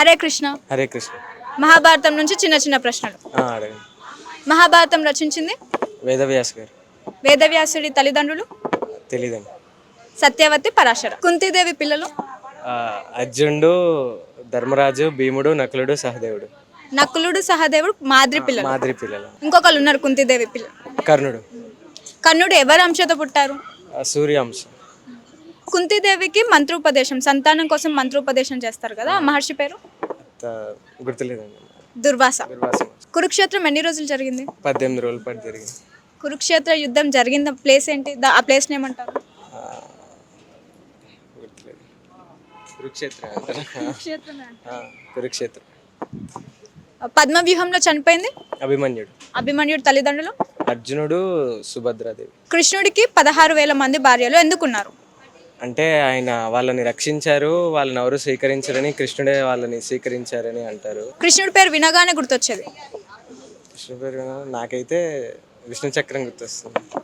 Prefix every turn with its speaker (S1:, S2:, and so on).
S1: హరే కృష్ణ.
S2: హరే కృష్ణ.
S1: మహాభారతం నుంచి చిన్న చిన్న ప్రశ్నలు. మహాభారతం రచించింది?
S2: వేదవ్యాస్ గారు.
S1: వేదవ్యాసుడి తల్లిదండ్రులు?
S2: తెలీదండి.
S1: సత్యవతి పరాశర. కుంతీదేవి పిల్లలు?
S2: అర్జునుడు ధర్మరాజు భీముడు నకులుడు సహదేవుడు.
S1: నకులుడు సహదేవుడు మాద్రి పిల్లలు.
S2: మాదిరి పిల్లలు.
S1: ఇంకొకరు ఉన్నారు కుంతీదేవి పిల్లలు.
S2: కర్ణుడు.
S1: కర్ణుడు ఎవరు అంశతో పుట్టారు?
S2: సూర్యాంశ
S1: కుంతీదేవికి మంత్రోపదేశం సంతానం కోసం మంత్రోపదేశం చేస్తారు కదా మహర్షి పేరు?
S2: గుర్తులేదండి.
S1: దుర్వాస.
S2: దుర్వాసం.
S1: కురుక్షేత్రం ఎన్ని రోజులు జరిగింది?
S2: పద్దెనిమిది రోజుల పాటు జరిగింది.
S1: కురుక్షేత్ర యుద్ధం జరిగిన ప్లేస్ ఏంటి? దా- ఆ ప్లేస్ ఏమంటారు?
S2: గుర్తులేదు. కురుక్షేత్ర అంటారా? ఆ, కురుక్షేత్రం.
S1: పద్మవ్యూహంలో చనిపోయింది?
S2: అభిమన్యుడు.
S1: అభిమన్యుడి తల్లిదండ్రులు?
S2: అర్జునుడు సుభద్రాదేవి.
S1: కృష్ణుడికి పదహారు వేల మంది భార్యలు ఎందుకున్నారు?
S2: అంటే ఆయన వాళ్ళని రక్షించారు వాళ్ళని ఎవరు స్వీకరించారని కృష్ణుడే వాళ్ళని స్వీకరించారని అంటారు.
S1: కృష్ణుడి పేరు వినగానే గుర్తొచ్చేది.
S2: కృష్ణ పేరు నాకైతే విష్ణు చక్రం గుర్తొస్తుంది.